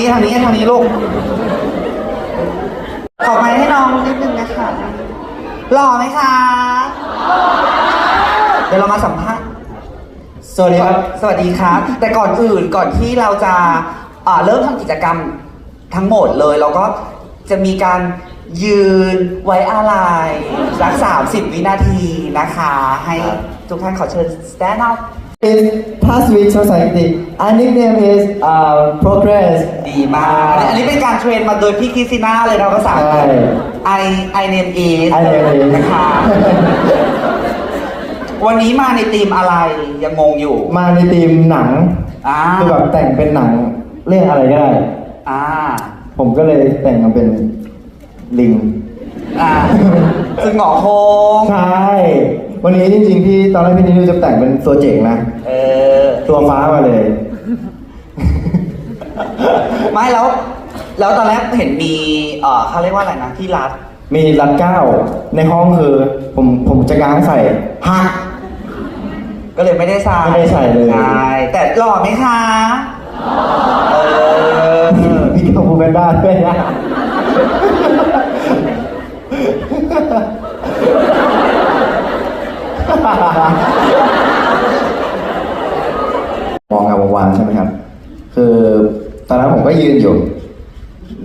นี้ทางนี้ทางนี้ลูก ขอไม้ให้น้องนิดนึงนะคะหล่อไหมคะ เดี๋ยวเรามาสัมภาษณ์ สวัสดีครับ สวัสดีครับ แต่ก่อนอื่นก่อนที่เราจะอ่าเริ่มทำกิจกรรมทั้งหมดเลย เราก็จะมีการยืนไว้อาลัยสัก30 วินาทีนะคะ ให้ทุกท่านขอเชิญ stand up is past week ภาษาอังกฤษ and nickname is uh, progress ดีมากอันนี้อันนี้เป็นการเทรนมาโดยพี่คริสติน่าเลยนะภาษาอังกฤษใช่ I I name is I name is นะคะ วันนี้มาในธีมอะไรยังงงอยู่ มาในทีมหนังอ่าคือแบบแต่งเป็นหนังเรื่องอะไรก็ได้ อ่าผมก็เลยแต่งมาเป็นลิง อ่าซึ่งหงอโคง ใช่ วันนี้จริงๆพี่ตอนแรกพี่นิวจะแต่งเป็นตัวเจ๋งนะ เออ ตัวฟ้ามาเลย ไม่แล้ว แล้วตอนแรกเห็นมี เอ่อเขาเรียกว่าอะไรนะที่รัด มีรัดเก้าในห้องคือผมผมจะง้างใส่หักก็เลยไม่ได้ใส่ไม่ได้ใส่เลย ใช่แต่หล่อไหมคะ เออ มีกับบูเบนด้าด้วยนะ มองงามวงวานใช่ไหมครับ คือตอนนั้นผมก็ยืนอยู่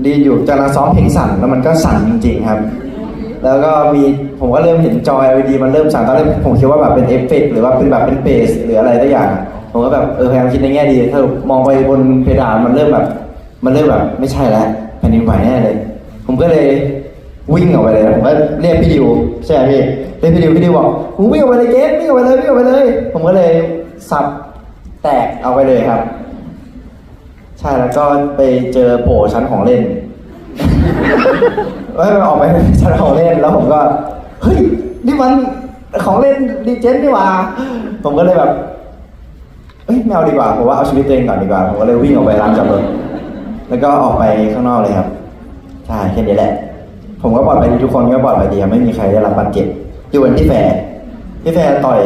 ดีอยู่กำลังซ้อมเพลงสั่นแล้วมันก็สั่นจริง ๆครับ แล้วก็มีผมก็เริ่มเห็นจอ LED มันเริ่มสั่นตอนแรกผมคิดว่าแบบเป็นเอฟเฟกต์หรือว่าเป็นแบบเป็นเบสหรืออะไรตัวอย่าง ผมก็แบบเออพยายามคิดในแง่ดีถ้ามองไปบนเพดานมันเริ่มแบบ มันเริ่มแบบไม่ใช่แล้วแผ่นดินไหวแน่เลย ผมก็เลย วิ่งออกไปเลยผมก็เรียกพี่ดิวใช่ไหมพี่เรียกพี่ดิวพี่ดิวบอกมึงวิ่งออกไปเลยเกสวิ่งออกไปเลยวิ่งออกไปเลย ผมก็เลยสับแตกเอาไปเลยครับ ใช่แล้วก็ไปเจอโผชั้นของเล่นเอ้ยออกไปชั้นของเล่นแล้วผมก็เฮ้ยนี่มันของเล่นดีเจนนี่หว่า ผมก็เลยแบบเอ้ยไม่เอาดีกว่าผมว่าเอาชีวิตตัวเองก่อนดีกว่าผมก็เลยวิ่งออกไปร้านจอดรถแล้วก็ออกไปข้างนอกเลยครับใช่แค่นี้แหละ ผมก็ปลอดภัยดีทุกคนก็ปลอดภัยดีครับไม่มีใครได้รับบาดเจ็บยกเว้นพี่แฟร์พี่แฟร์ต่อย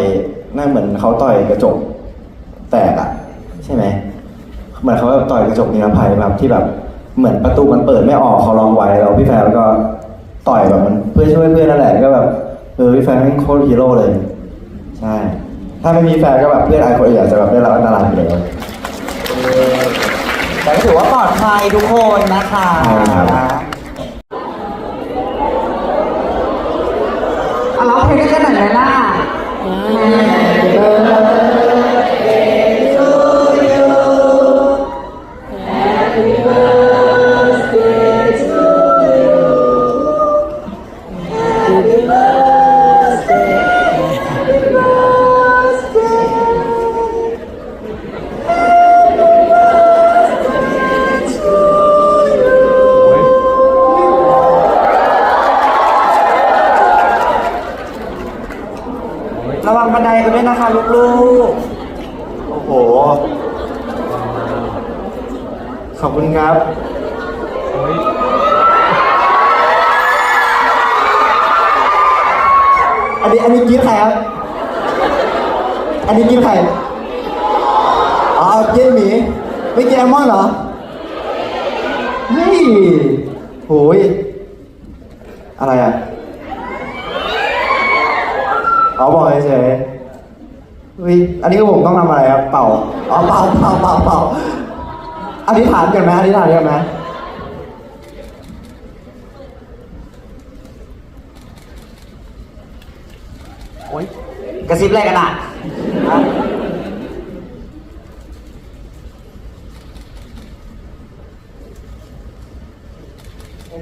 น่าเหมือนเขาต่อยกระจก แตกอะใช่ไหมเหมือนเขาแบบต่อยกระจกนิรภัยแบบที่แบบเหมือนประตูมันเปิดไม่ออกเขาลองไว้แล้วพี่แฟร์ก็ต่อยแบบมันเพื่อช่วยเพื่อนนั่นแหละก็แบบเออพี่แฟร์เป็นโคตรฮีโร่เลย ใช่ ถ้าไม่มีแฟนก็แบบเพื่อนไอคนอื่นอาจจะแบบได้รับอันตรายไปแล้วแต่ก็ถือว่าปลอดภัยทุกคนนะคะใช่ครับอะ ขอบคุณครับอันนี้อันนี้กิฟใครครับ อันนี้กิฟใครอ๋อเจนหมีไม่กินแอลมอนด์เหรอเฮ้ยโหยอะไรอะอ๋อบอกเฉยๆวิอันนี้ก็ผมต้องทำอะไรครับ เป่า อ๋อ เป่า เป่า เป่าเป่า อธิษฐานกันไหมอธิษฐานกันไหมๆโอ๊ยกระซิบอะไรกันอะฮะ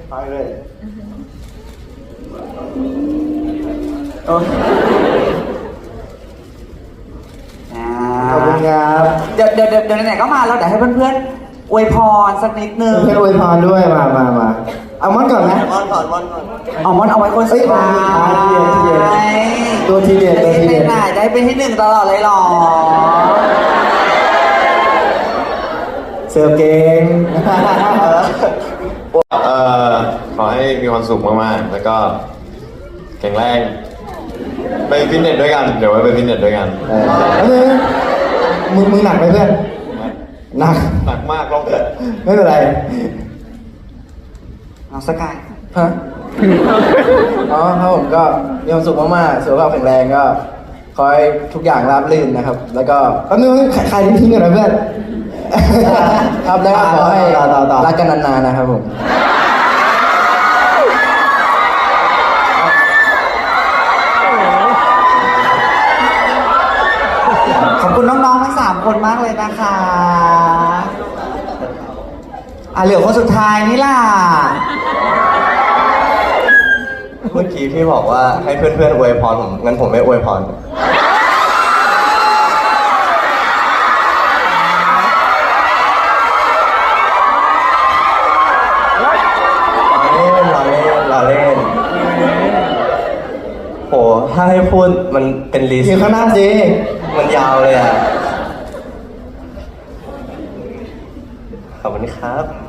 ไปเลยโอ๊ยอ่าขอบคุณครับเดี๋ยวเดี๋ยวเดี๋ยวเดี๋ยวไหนๆก็มาแล้วเดี๋ยวให้เพื่อนๆ อวยพรสักนิดนึงเพื่อนอวยพรด้วยมามามาเอามอนก่อนไหมเอามอนเอาไว้คนสุดท้าเอ้ยเอาไว้คนสุดท้ายยตัวทีเด็ดตัวทีเด็ดไหนได้เป็นที่หนึ่งตลอดเลยเหรอเสิร์ฟเก่งเอ่อขอให้มีความสุขมากๆ แล้วก็แข็งแรง ไปฟิตเนสด้วยกัน เดี๋ยวไว้ไปฟิตเนสด้วยกันเออแล้วมึงมึงมึงหนักไหมเพื่อน หนักหนักมากลองเถอะไม่เป็นไรเอาสกายฮะอ๋อครับผมก็มีความสุขมากๆสุขภาพแข็งแรงก็ขอให้ทุกอย่างราบรื่นนะครับ แล้วก็แป๊บนึงใครใครทิ้งกันนะเพื่อนครับแล้วก็ขอให้ต่อต่อต่อรักกันนานๆนะครับผม เหลือคนสุดท้ายนี่ล่ะ เมื่อกี้พี่บอกว่าให้เพื่อนๆอวยพรผมงั้นผมไม่อวยพรเราเล่นเราเล่นเราเล่นโหถ้าให้พูดมันเป็นลิสอยู่ต์ข้างหน้าสิมันยาวเลยอะ ขอบคุณครับ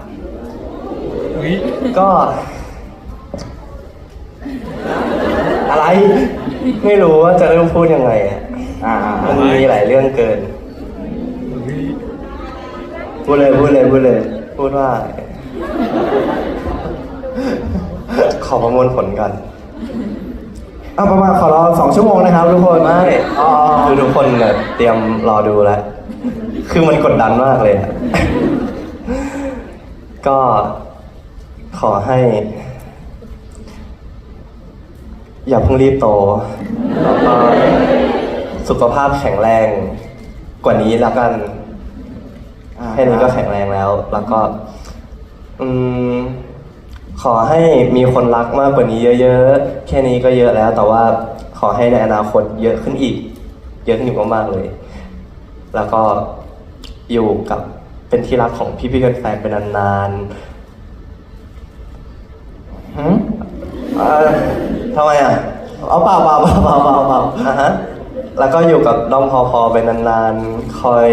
ก็ อะไร ไม่รู้ว่าจะเริ่มพูดยังไงอะอ่ามันมีหลายเรื่องเกินพูดเลยพูดเลยพูดเลย พูดว่า ขอประมวลผลก่อนเอาประมาณขอรอสองชั่วโมงนะครับทุกคนไม่อ๋อคือทุกคนเนี่ยเตรียมรอดูแล้วคือมันกดดันมากเลยอะ ก็ ขอให้ อย่าเพิ่งรีบโตแล้วก็สุขภาพแข็งแรงกว่านี้แล้วกันแค่นี้ก็แข็งแรงแล้ว แล้วก็ อืม ขอให้มีคนรักมากกว่านี้เยอะๆ แค่นี้ก็เยอะแล้ว แต่ว่าขอให้ในอนาคตเยอะขึ้นอีก เยอะขึ้นอีกมากๆเลย แล้วก็อยู่กับเป็นที่รักของพี่ๆแฟนๆเป็นนานหืม ๆ เอ่อทำไมอะเอาเปล่าเปล่าเปล่าเปล่าเปล่าเปล่าอะฮะ แล้วก็อยู่กับด้อมพอพอไปนานๆ คอย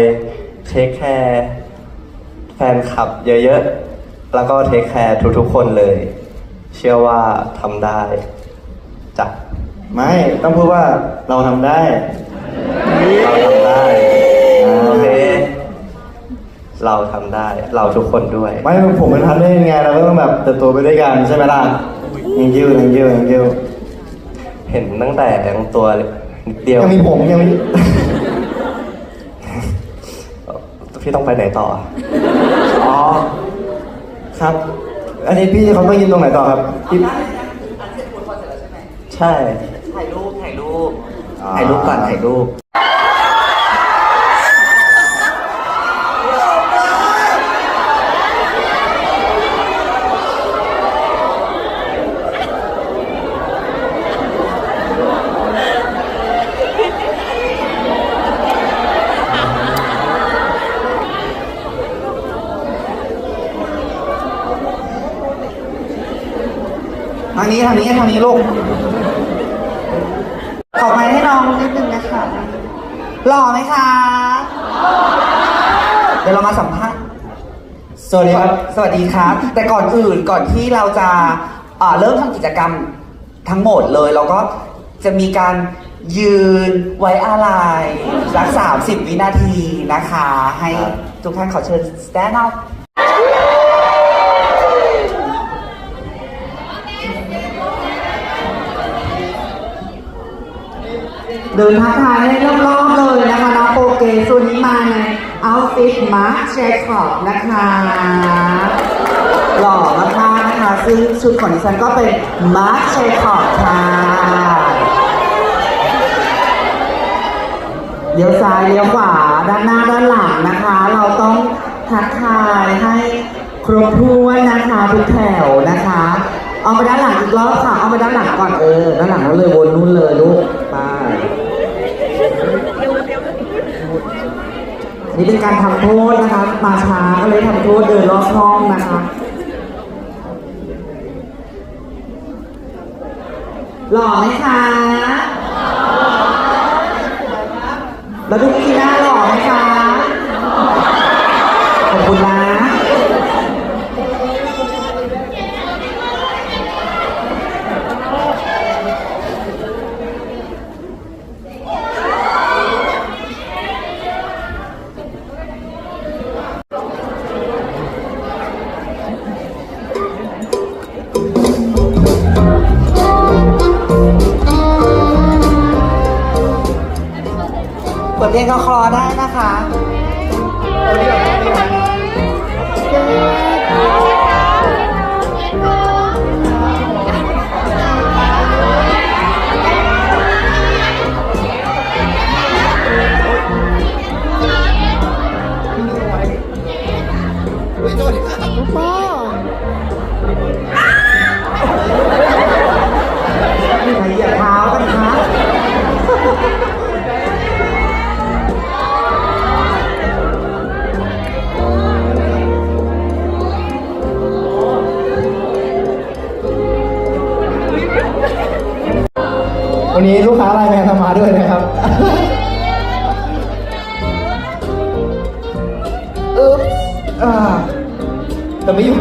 เทคแคร์แฟนคลับเยอะๆ แล้วก็เทคแคร์ทุกๆ คนเลย เชื่อว่าทำได้จ้ะไม่ต้องพูดว่าเราทำได้ เราทำได้โอเค เราทำได้ เราทุกคนด้วย ไม่ผมเป็นพันธุ์ได้ยังไงเราก็ต้องแบบเติบโตไปด้วยกันใช่ไหมล่ะ ยังยิ้วยังยิ้วยังยิ้วเห็นตั้งแต่ยังตัวนิดเดียวยังมีผมยังมีพี่ต้องไปไหนต่อ อ๋อ ครับ อันนี้พี่เขาต้องยินตรงไหนต่อครับพี่ใช่ ถ่ายรูป ถ่ายรูปอ่าถ่ายรูปก่อน ถ่ายรูป ทางนี้ทางนี้ทางนี้ลูกขอไม้ให้น้องนิดนึงนะคะหล่อไหมคะเดี๋ยวเรามาสัมภาษณ์สวัสดีครับสวัสดีครับ แต่ก่อนอื่นก่อนที่เราจะเอ่อเริ่มทำกิจกรรมทั้งหมดเลย เราก็จะมีการยืนไว้อาลัยสักสามสิบวินาทีนะคะ ให้ทุกท่านขอเชิญ stand up เดินทักทายให้รอบๆเลยนะคะน้องโปเกส่วนนี้มาในเอาฟิตมาร์คเชคอบนะคะ หล่อมากๆนะคะ ซึ่งชุดของดิฉันก็เป็นมาร์คเชคอบค่ะเลี้ยวซ้ายเลี้ยวขวาด้านหน้าด้านหลังนะคะ เราต้องทักทายให้ครบถ้วนนะคะทุกแถวนะคะเอาไปด้านหลังอีกรอบค่ะ เอาไปด้านหลังก่อนเออ ด้านหลังเราเลยวนนู่นเลยลูกไป นี่เป็นการทำโทษนะคะมาช้าก็เลยทำโทษเดินรอบห้องนะคะ หล่อไหมคะแล้วทุกทีหน้าหล่อไหมคะ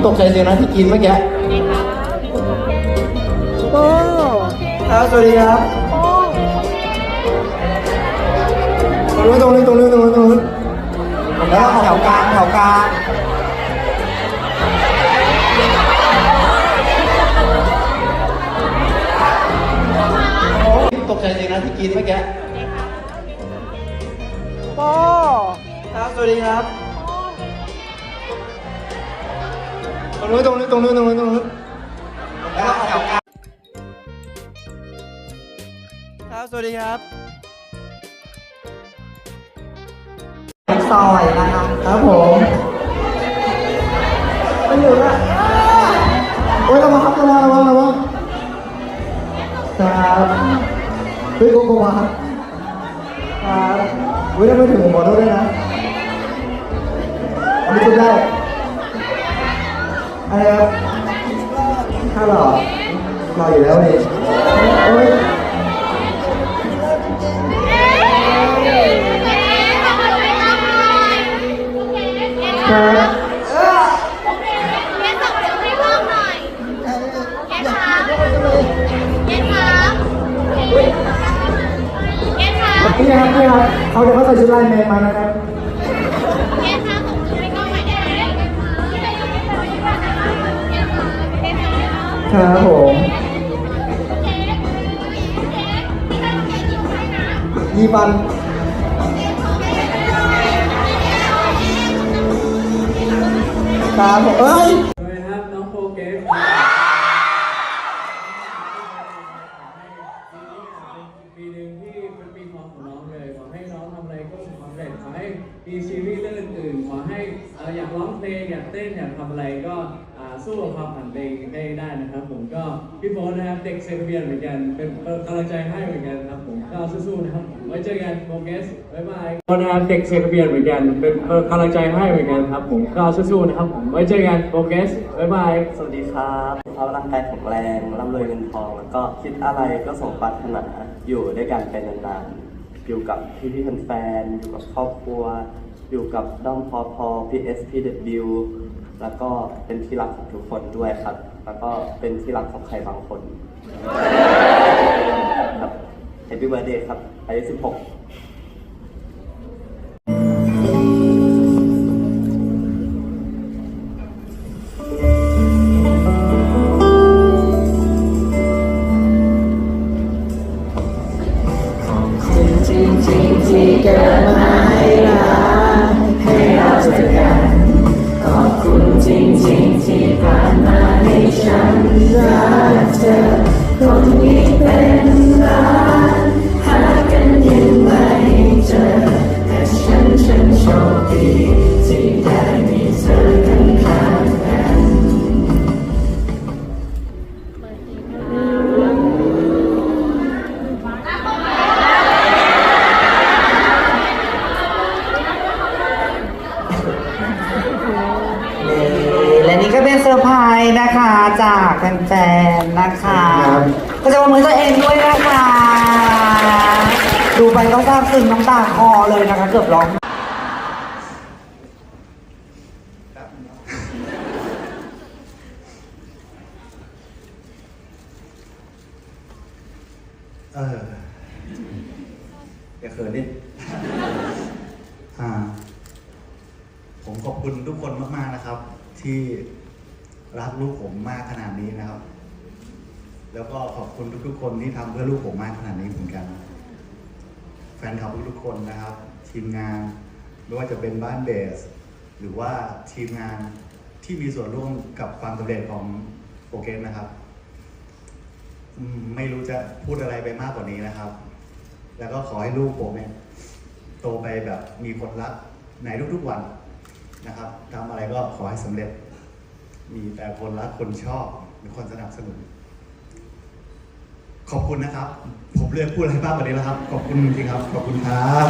ต่ไม่ยุ่งตกใจเสียนะที่กินเมื่อกี้โอ้ครับสวัสดีครับตรงนู้นตรงนู้นตรงนู้นตรงนู้นตรงนู้นแล้วแถวกลางแถวกลางตกใจเสียนะที่กินเมื่อกี้โอ้ครับสวัสดีครับ รงนู้นตรงนู้นตรงนู้นตรงนู้นตรงนู้นแล้วแถวกลางครับ สวัสดีครับซอยนะคะครับผมไม่อยู่ละโอ้ยระวังครับระวังระวังระวังครับเฮ้ยโกโกวาครับครับเฮ้ยทำไมถึงผมขอโทษด้วยนะอันนี้จุดได้อะไร ครับถ้าหล่อหล่ออยู่แล้วนี่โอ้ยครับพี่ครับพี่ครับเขาเดี๋ยวเขาใส่ชุดลน์แมนมานะครับ ครับผมยี่ปันครับผมเอ้ยสวัสดีครับน้องโฟเกสปีหนึ่งที่เป็นปีทองของน้องเลย ขอให้น้องทำอะไรก็ประสบความสำเร็จขอให้มีซีรีส์เรื่องอื่นๆขอให้เอ่ออยากร้องเพลงอยากเต้นอยากทำอะไรก็อ่า สู้กับความฝันตัวเองให้ได้นะครับ ผมก็พี่โฟนนะครับเด็กเซนเบียนเหมือนกันเป็นกำลังใจให้เหมือนกันครับผมก็สู้ๆนะครับผมไว้เจอกันโฟเกสบ๊ายบายโฟนนะครับเด็กเซนเบียนเหมือนกันเป็นกำลังใจให้เหมือนกันครับผมก็สู้ๆนะครับผมไว้เจอกันโฟเกสบ๊ายบายสวัสดีครับสุขภาพร่างกายแข็งแรงร่ำรวยเงินทองแล้วก็คิดอะไรก็สมปรารถนาอยู่ด้วยกันเป็นนานๆอยู่กับพี่พี่ๆแฟนๆอยู่กับครอบครัว อยู่กับด้อมพอพอ PS PW แล้วก็เป็นที่รักของทุกคนด้วยครับ แล้วก็เป็นที่รักของใครบางคนครับ Happy Birthday ครับอายุ16 แฟนๆ นะคะครับ ก็จะมามือตัวเองด้วยนะคะ ดูไปก็ซาบซึ้งน้ำตาคลอเลยนะคะ เกือบร้อง เอออย่าเขินดิ อ่าผมขอบคุณทุกคนมากๆนะครับ ที่รักลูกผมมากขนาดนี้นะครับ แล้วก็ขอบ คุณทุกๆคนที่ทำเพื่อลูกผมมากขนาดนี้เหมือนกัน แฟนคลับทุกๆคนนะครับ ทีมงานไม่ว่าจะเป็นบ้านเบส หรือว่าทีมงานที่มีส่วนร่วมกับความสำเร็จของโปรเกรสนะครับ ไม่รู้จะพูดอะไรไปมากกว่านี้นะครับ แล้วก็ขอให้ลูกผมเนี่ยโตไปแบบมีคนรักในทุกๆวันนะครับทำอะไรก็ขอให้สำเร็จ มีแต่คนรักคนชอบมีคนสนับสนุน ขอบคุณนะครับ ผมเลือกพูดอะไรบ้างวันนี้แล้วครับ ขอบคุณจริงครับ ขอบคุณครับ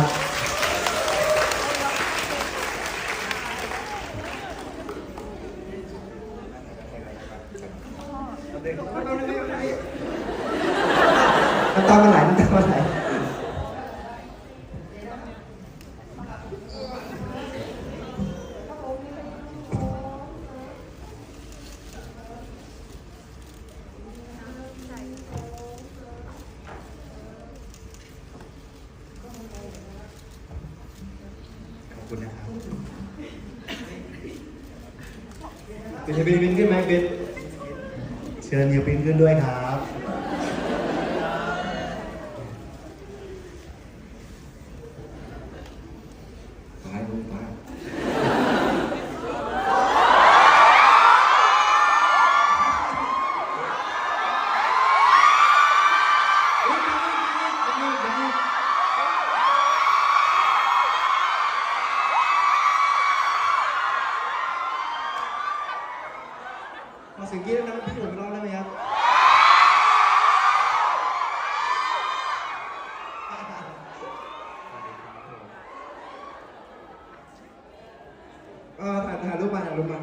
มันตามมาไหนมันตามมาไหน ขอบคุณนะครับ เป็นจะบินบินขึ้นไหมบิน เชิญเฮียปิ้นขึ้นด้วยครับ ตายลูกตาย มาสิงกี้แล้วนะพี่หนุ่มไปร้องได้ไหมครับ เออถ่ายถ่ายรูปมาถ่ายรูปมา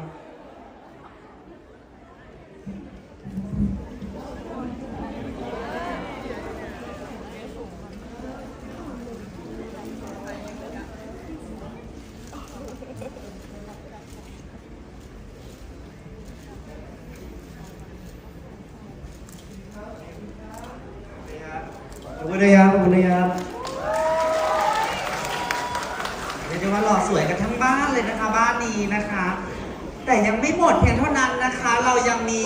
ขอบคุณนะครับขอบคุณนะครับ เรียกว่าหล่อสวยกันทั้งบ้านเลยนะคะ บ้านนี้นะคะ แต่ยังไม่หมดเพียงเท่านั้นนะคะ เรายังมี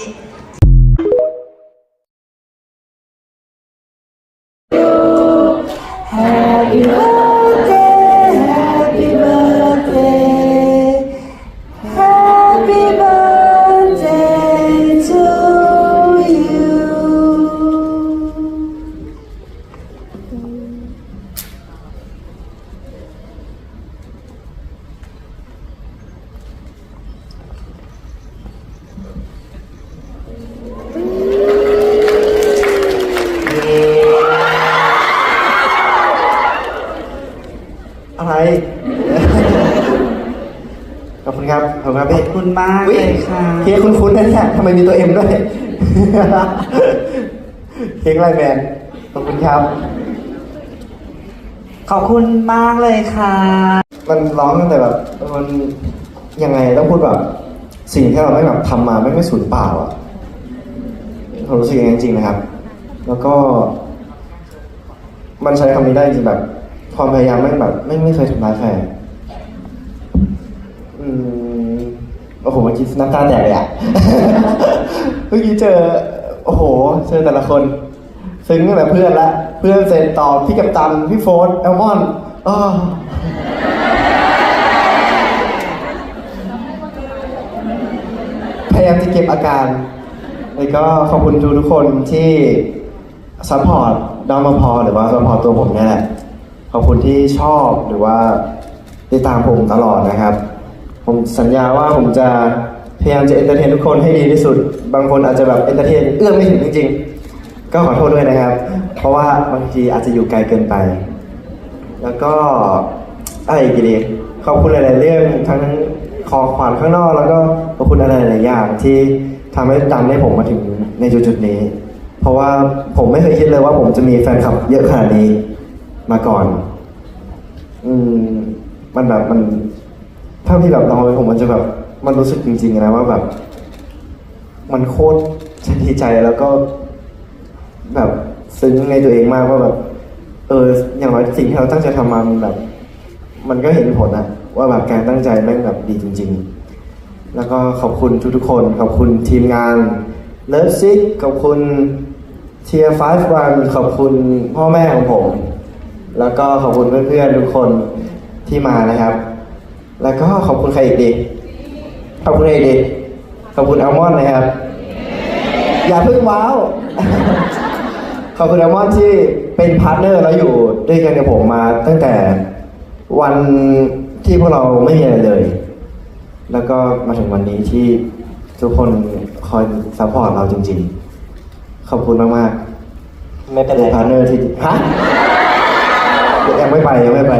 ขอบคุณครับ ขอบคุณครับขพี่อบคุณมากเลยค่ะ เค้กคุ้นๆนะเนี่ยทำไมมีตัวเอ็มด้วย เค้กไลน์แมนขอบคุณครับ ขอบคุณมากเลยค่ะ มันร้องตั้งแต่แบบมันยังไงต้องพูดแบบสิ่งที่เราไม่แบบทำมาไม่ไม่สูญเปล่าอะผมรู้สึกอย่างนั้นจริงๆนะครับ แล้วก็ มันใช้คำนี้ได้จริงแบบความพยายามไม่แบบ ไม่ไม่เคยทำร้ายใครอื มโอ้โหเมื่อกี้น้ำตาแตกเลยอะ เมื่อกี้เจอ โอ้โห เจอแต่ละคนซึ้งตั้งแต่เพื่อนละเพื่อนเสร็จต่อพี่กัปตันพี่โฟนแอลมอนอ้อพยายามจะเก็บอาการ แล้วก็ขอบคุณทุกทุกคนที่ซัพพอร์ตดอมพอหรือว่าซัพพอร์ตตัวผมเนี่ยแหละขอบคุณที่ชอบหรือว่าติดตามผมตลอดนะครับ ผมสัญญาว่าผมจะพยายามจะเอนเตอร์เทนทุกคนให้ดีที่สุด บางคนอาจจะแบบเอนเตอร์เทนเอื้อมไม่ถึงจริงๆ ก็ขอโทษด้วยนะครับ เพราะว่าบางทีอาจจะอยู่ไกลเกินไป แล้วก็อะไรอีกดีขอบคุณหลายๆเรื่องทั้งขอขวัญข้างนอก แล้วก็ขอบคุณอะไรหลายๆอย่างที่ทำให้ดันให้ผมมาถึงในจุดๆนี้ เพราะว่าผมไม่เคยคิดเลยว่าผมจะมีแฟนคลับเยอะขนาดนี้มาก่อน อืมมันแบบมัน ถ้าที่แบบลองไปผมมันจะแบบมันรู้สึกจริงๆนะว่าแบบ มันโคตรจะดีใจแล้วก็ แบบซึ้งในตัวเองมากว่าแบบ เออ อย่างน้อยสิ่งที่เราตั้งใจทำมามันแบบ มันก็เห็นผลนะว่าแบบการตั้งใจแม่งแบบดีจริง ๆ แล้วก็ขอบคุณทุกๆคน ขอบคุณทีมงานเลิฟซิกขอบคุณเทียร์ไฟวันขอบคุณพ่อแม่ของผม แล้วก็ขอบคุณเพื่อนๆทุกคนที่มานะครับ แล้วก็ขอบคุณใครอีกดี ขอบคุณใครอีกดี ขอบคุณอัลมอนด์นะครับ อย่าเพิ่งว้าว ขอบคุณอัลมอนด์ที่เป็นพาร์ทเนอร์แล้วอยู่ด้วยกันกับผมมาตั้งแต่วันที่พวกเราไม่มีอะไรเลย แล้วก็มาถึงวันนี้ที่ทุกคนคอยซัพพอร์ตเราจริงๆ ขอบคุณมากๆ ไม่เป็นไรเป็นพาร์ทเนอร์ที่ฮะยังไม่ไปยังไม่ไป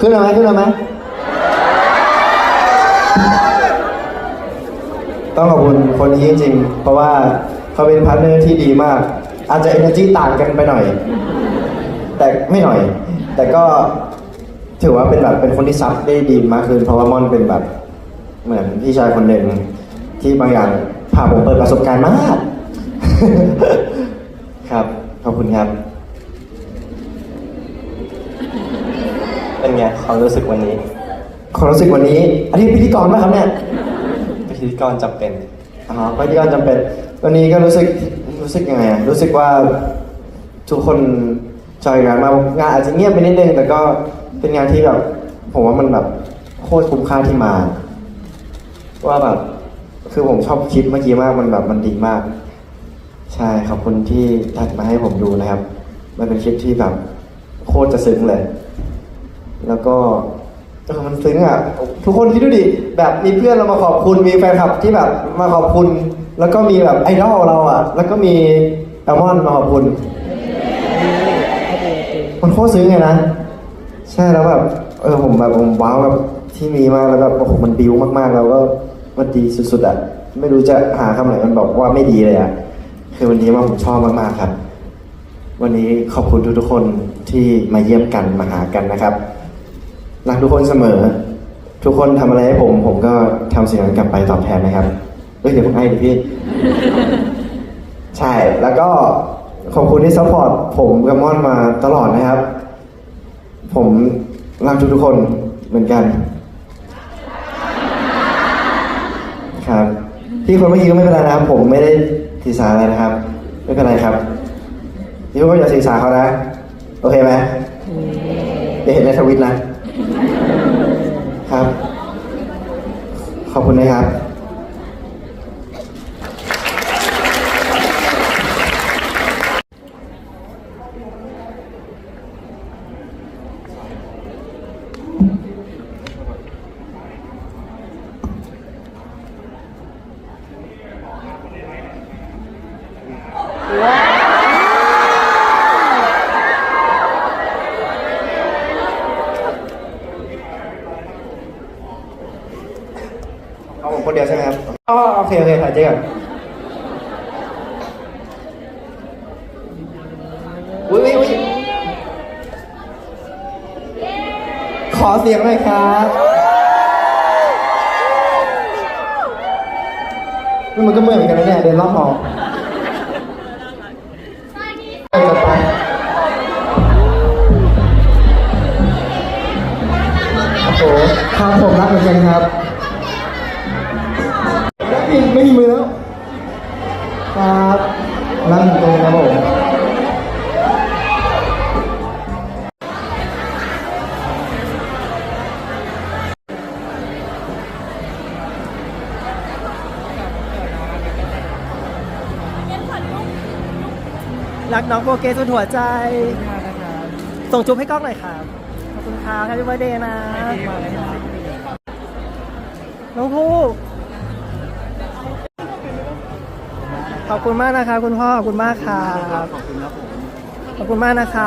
ขึ้นมาไหมขึ้นมาไหมต้องขอบคุณคนนี้จริงๆ เพราะว่าเขาเป็นพาร์ทเนอร์ที่ดีมาก อาจจะ energy ต่างกันไปหน่อย แต่ไม่หน่อย แต่ก็ถือว่าเป็นแบบเป็นคนที่ซับได้ดีมากขึ้น เพราะว่ามอนเป็นแบบ เหมือนพี่ชายคนหนึ่งที่บางอย่างพาผมเปิดประสบการณ์มาก ครับ ขอบคุณครับ เป็นไงความรู้สึกวันนี้ความรู้สึกวันนี้ อันนี้พิธีกรไหมครับเนี่ยพิธีกรจำเป็น อ๋อพิธีกรจำเป็น วันนี้ก็รู้สึกรู้สึกยังไงอะรู้สึกว่าทุกคนจอยงานมากงานอาจจะเงียบไปนิดนึงแต่ก็เป็นงานที่แบบผมว่ามันแบบโคตรคุ้มค่าที่มา ว่าแบบ คือผมชอบคลิปเมื่อกี้มากมันแบบมันดีมาก ใช่ขอบคุณที่ตัดมาให้ผมดูนะครับ มันเป็นคลิปที่แบบโคตรจะซึ้งเลย แล้วก็เออมันซึ้งอะ ทุกคนคิดดูดิ แบบมีเพื่อนเรามาขอบคุณ มีแฟนคลับที่แบบมาขอบคุณ แล้วก็มีแบบไอดอลเราอะ แล้วก็มีแอลมอนมาขอบคุณ มันโคตรซึ้งไงนะ ใช่แล้วแบบ เออผมแบบผมว้าวแบบที่มีมากแล้วแบบโอ้โหมันบิวมากๆ แล้วก็มันดีสุดๆอะ ไม่รู้จะหาคำไหนมันบอกว่าไม่ดีเลยอะ คือวันนี้ว่าผมชอบมากๆครับ วันนี้ขอบคุณทุกๆคนที่มาเยี่ยมกันมาหากันนะครับ รักทุกคนเสมอ ทุกคนทำอะไรให้ผม ผมก็ทำสิ่งนั้นกลับไปตอบแทนนะครับเฮ้ยเดี๋ยวผมให้ดิพี่ ใช่ แล้วก็ขอบคุณที่ซัพพอร์ตผมกับม่อนมาตลอดนะครับ ผมรักทุกๆคนเหมือนกัน ครับพี่คนเมื่อกี้ก็ไม่เป็นไรนะครับ ผมไม่ได้ถือสาอะไรนะครับ ไม่เป็นไรครับพี่ก็อย่าถือสาเขานะ โอเคไหมเดี๋ยวเห็นในทวิตนะ ขอบคุณนะครับ เอาผมคนเดียวใช่ไหมครับ อ๋อโอ เคโอเคถ่ายเจ๊ก่อนอุ้ยอุ้ยอุ้ยขอเสียงหน่อยครับมันก็เมื่อยเหมือนกันนะเนี่ยเดินรอบหอจะไปโอ้โหครับผมรักเหมือนกันครับ ไม่ไม่มีมือแล้ว ครับนั่งตรงครับผมรักน้องโปรเกสุดหัวใจ ส่งจุ๊บให้กล้องหน่อยครับ ขอบคุณครับแฮปปี้เบ t ร์ a เดย์นะน้องผู้ ขอบคุณมากนะครับคุณพ่อขอบคุณมากครับขอบคุณมากนะครับ